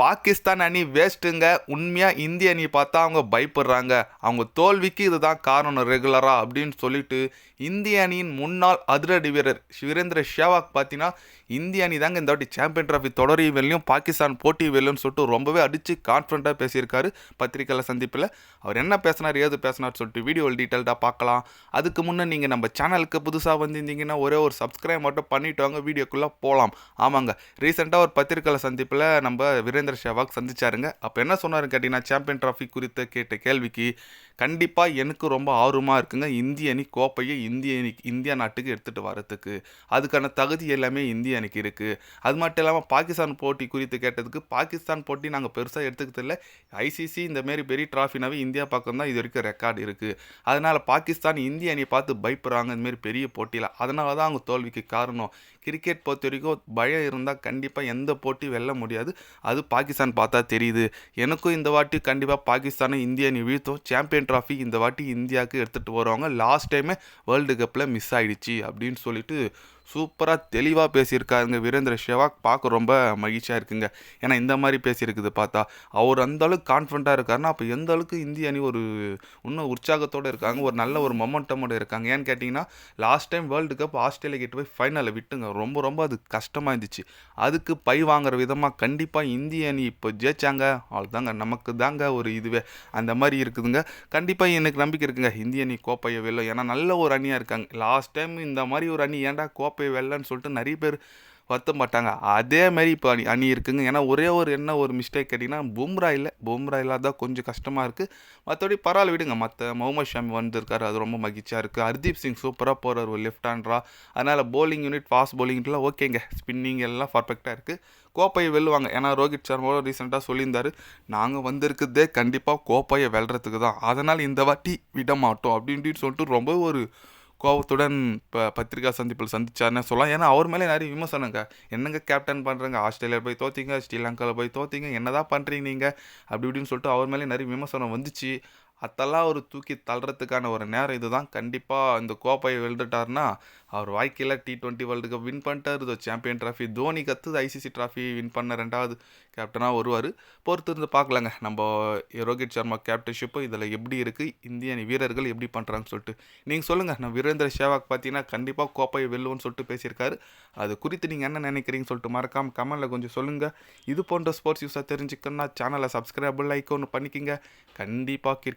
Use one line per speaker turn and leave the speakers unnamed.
பாகிஸ்தான் அணி வேஸ்ட்டுங்க. உண்மையாக இந்திய அணி பார்த்தா அவங்க பயப்படுறாங்க. அவங்க தோல்விக்கு இதுதான் காரணம் ரெகுலராக அப்படின்னு சொல்லிட்டு இந்திய அணியின் முன்னாள் அதிரடி வீரர் சுரேந்திர ஷேவாக் பார்த்தீங்கன்னா இந்திய அணி தாங்க இந்த வாட்டி சாம்பியன் ட்ராஃபி தொடரி வெல்லையும் பாகிஸ்தான் போட்டி வெல்லும்னு சொல்லிட்டு ரொம்பவே அடித்து கான்ஃபிடண்ட்டாக பேசியிருக்காரு பத்திரிக்கையில் சந்திப்பில். அவர் என்ன பேசினார் ஏது பேசினார் சொல்லிட்டு வீடியோ டீட்டெயில்டாக பார்க்கலாம். அதுக்கு முன்னே நீங்கள் நம்ம சேனலுக்கு புதுசாக வந்திருந்தீங்கன்னா ஒரே ஒரு சப்ஸ்கிரைப் மட்டும் பண்ணிவிட்டு வாங்க வீடியோக்குள்ளே போகலாம் ஆமாங்க. ரீசெண்டாக ஒரு பத்திரிக்கையில் சந்திப்பில் நம்ம வீரேந்திர சேவாக் சந்திச்சாருங்க. அப்போ என்ன சொன்னாருன்னு கேட்டிங்கன்னா சாம்பியன் ட்ராஃபி குறித்து கேட்ட கேள்விக்கு கண்டிப்பாக எனக்கு ரொம்ப ஆர்வமாக இருக்குங்க. இந்திய அணி கோப்பையை இந்திய அணி இந்தியா நாட்டுக்கு எடுத்துகிட்டு வரத்துக்கு அதுக்கான தகுதி எல்லாமே இந்திய அணிக்கு இருக்குது அது மட்டும் இல்லாமல் பாகிஸ்தான் போட்டி குறித்து கேட்டதுக்கு பாகிஸ்தான் போட்டி நாங்கள் பெருசாக எடுத்துக்கிறதில்ல ஐசிசி இந்த மாரி பெரிய ட்ராஃபினாவே இந்தியா பக்கம் தான் இது வரைக்கும் ரெக்கார்டு இருக்குது அதனால் பாகிஸ்தான் இந்திய அணியை பார்த்து பயப்படுறாங்க. இந்தமாரி பெரிய போட்டியில். அதனால தான் அவங்க தோல்விக்கு காரணம். கிரிக்கெட் பொறுத்த வரைக்கும் பயம் இருந்தால் கண்டிப்பாக எந்த போட்டி வெல்ல முடியாது. அது பாகிஸ்தான் பார்த்தா தெரியுது. எனக்கும் இந்த வாட்டி கண்டிப்பாக பாகிஸ்தானை இந்திய அணி வீழ்த்தும். சாம்பியன் ட்ராஃபி இந்த வாட்டி இந்தியாவுக்கு எடுத்துகிட்டு வருவாங்க லாஸ்ட் டைமே வேர்ல்டு கப்பில் மிஸ் ஆயிடுச்சு அப்படின்னு சொல்லிட்டு சூப்பராக தெளிவாக பேசியிருக்காருங்க வீரேந்திர சேவாக் பார்க்க ரொம்ப மகிழ்ச்சியாக இருக்குங்க. ஏன்னா இந்த மாதிரி பேசியிருக்குது பார்த்தா அவர் அந்த அளவுக்கு கான்ஃபிடண்ட்டாக இருக்காருன்னா அப்போ எந்த அளவுக்கு இந்திய அணி ஒரு இன்னும் உற்சாகத்தோடு இருக்காங்க ஒரு நல்ல ஒரு மொமெண்டமோட இருக்காங்க. ஏன்னு கேட்டிங்கன்னா last time world cup Australia கிட்ட போய் ஃபைனலில் விட்டுங்க. ரொம்ப ரொம்ப அது கஷ்டமாக இருந்துச்சு. அதுக்கு பை வாங்குற விதமாக கண்டிப்பாக இந்திய அணி இப்போ ஜெயிச்சாங்க. அவ்வளோதாங்க நமக்கு தாங்க ஒரு இதுவே. அந்த மாதிரி இருக்குதுங்க. கண்டிப்பாக எனக்கு நம்பிக்கை இருக்குங்க. இந்திய அணி கோப்பையை வெல்லும் ஏன்னா நல்ல ஒரு அணியாக இருக்காங்க. லாஸ்ட் டைம் இந்த மாதிரி ஒரு அணி ஏன்டா கோப்பை போய் வெள்ளன்னு சொல்லிட்டு நிறைய பேர் வருத்தம் மாட்டாங்க. அதே மாதிரி இப்போ அணி அணி இருக்குங்க. ஏன்னா ஒரே ஒரு என்ன ஒரு மிஸ்டேக் கேட்டிங்கன்னா பும்ரா இல்லை. பும்ரா இல்லாத கொஞ்சம் கஷ்டமாக இருக்குது மற்றபடி பரவாயில்ல விடுங்க. மற்ற முகமது ஷாமி வந்திருக்காரு. அது ரொம்ப மகிழ்ச்சியாக இருக்குது ஹர்தீப் சிங் சூப்பராக போகிறார் ஒரு லெஃப்ட் ஹேண்ட்ரா அதனால் போலிங் யூனிட் ஃபாஸ்ட் பவுலிங்லாம் ஓகேங்க. ஸ்பின்னிங் எல்லாம் பர்ஃபெக்டாக இருக்குது கோப்பையை வெல்லுவாங்க. ஏன்னா ரோஹித் சர்மாவோட ரீசெண்டாக சொல்லியிருந்தார். நாங்கள் வந்திருக்கிறதே கண்டிப்பாக கோப்பையை வெல்றதுக்கு தான். அதனால் இந்த வாட்டி விட மாட்டோம். அப்படின்ட்டு சொல்லிட்டு ரொம்ப ஒரு கோபத்துடன் இப்போ பத்திரிகா சந்திப்பில் சந்திச்சாருன்னு சொல்லலாம். ஏன்னா அவர் மேலே நிறைய விமர்சனங்க. என்னங்க கேப்டன் பண்ணுறங்க ஆஸ்திரேலியா போய் தோத்தீங்க ஸ்ரீலங்காவில் போய் தோத்தீங்க என்னதான் பண்ணுறீங்க நீங்கள் அப்படி இப்படின்னு சொல்லிட்டு அவர் மேலே நிறைய விமர்சனம் வந்துச்சு. அதெல்லாம் அவர் தூக்கி தள்ளுறதுக்கான ஒரு நேரம் இதுதான். கண்டிப்பாக இந்த கோப்பையை வெல்டுட்டார்னா அவர் வாழ்க்கையில் T twenty world cup win பண்ணிட்டார். இது சாம்பியன் ட்ராஃபி தோனி கத்து ஐசிசி ட்ராஃபி வின் பண்ண ரெண்டாவது கேப்டனாக வருவார் பொறுத்து இருந்து பார்க்கலாங்க. நம்ம ரோஹித் சர்மா கேப்டன்ஷிப்பு இதில் எப்படி இருக்குது இந்திய அணி வீரர்கள் எப்படி பண்ணுறாங்கன்னு சொல்லிட்டு. நீங்கள் சொல்லுங்கள் நான் வீரேந்திர சேவாக் பார்த்தீங்கன்னா கண்டிப்பாக கோப்பையை வெல்லுவோன்னு சொல்லிட்டு பேசியிருக்காரு. அது குறித்து நீங்கள் என்ன நினைக்கிறீங்கன்னு சொல்லிட்டு மறக்காமல் கமெண்டில் கொஞ்சம் சொல்லுங்கள் இது போன்ற ஸ்போர்ட்ஸ் யூஸாக தெரிஞ்சுக்கணும்னா சேனலை சப்ஸ்கிரைப் லைக் ஒன்று பண்ணிக்கிங்க. கண்டிப்பாக